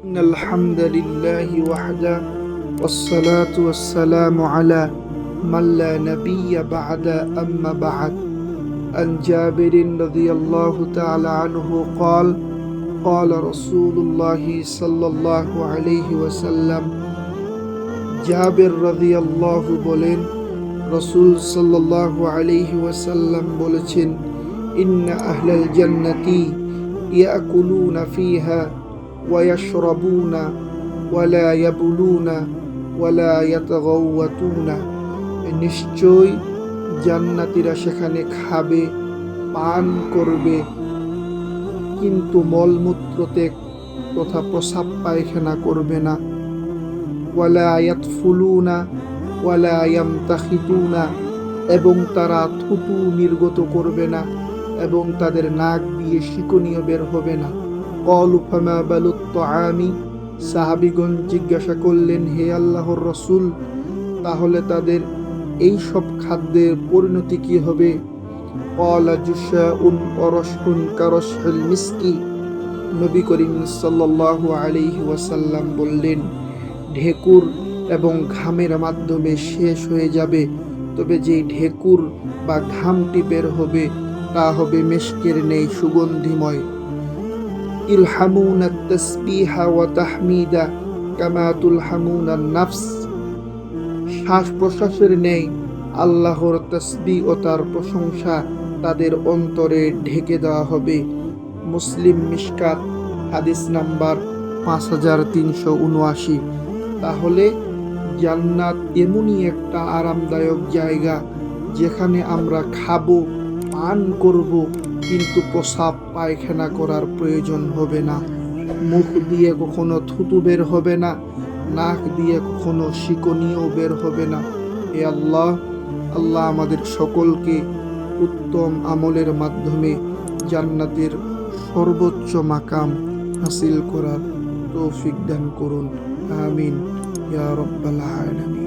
إن الحمد لله وحده والصلاة والسلام على من لا نبي بعد أما بعد عن جابر رضي الله تعالى عنه قال قال رسول الله صلى الله عليه وسلم জাবের রাদিয়াল্লাহু বলেন রসুল সাল্লাল্লাহু আলাইহি ওয়াসাল্লাম বলেছেন ইন্না আহলাল জান্নাতি ইয়াকুলুনা ফিহা লা ইয়াবুলুনা ওয়া লা ইয়াতাগাওয়াতুনা নিশ্চয় জান্নাতীরা সেখানে খাবে, পান করবে, কিন্তু মলমূত্র ত্যাগ তথা প্রসাব পায়খানা করবে না। ওয়ালা ইয়াতফুলুনা ওয়ালা ইয়ামতাখিতুনা এবং তারা থুতু নির্গত করবে না, এবং তাদের নাক দিয়ে শিকনীয় বের হবে না। কল ফামা বালুত্ত আমি সাহাবিগণ জিজ্ঞাসা করলেন, হে আল্লাহর রসুল, তাহলে তাদের এই সব খাদ্যের পরিণতি কি হবে? মিসকি। নবী করিম সাল্লাল্লাহু আলাইহি ওয়াসাল্লাম বললেন, ঢেকুর এবং ঘামের মাধ্যমে শেষ হয়ে যাবে, তবে যেই ঢেকুর বা ঘামটি বের হবে, তা হবে মেশকের নেই, সুগন্ধিময়। ইলহামুনা তাসবিহা ওয়া তাহমিদা কামা তুলহামুনা নাফস শ্বাস প্রশ্বাসের নেই, আল্লাহর তসবি ও তার প্রশংসা তাদের অন্তরে ঢেকে দেওয়া হবে। মুসলিম মিশকাত, হাদিস নাম্বার পাঁচ হাজার তিনশো উনআশি। তাহলে জান্নাত এমনই একটা আরামদায়ক জায়গা যেখানে আমরা খাব পান করব, কিন্তু প্রসাব পায়খানা করার প্রয়োজন হবে না। মুখ দিয়ে কখনো থুতু বের হবে না, নাক দিয়ে কখনো শিকনীয় বের হবে না। এ আল্লাহ আল্লাহ আমাদের সকলকে উত্তম আমলের মাধ্যমে জান্নাতের সর্বোচ্চ মাকাম হাসিল করার তৌফিক দান করুন। আমিন। ইয়া রব্বাল আলামিন।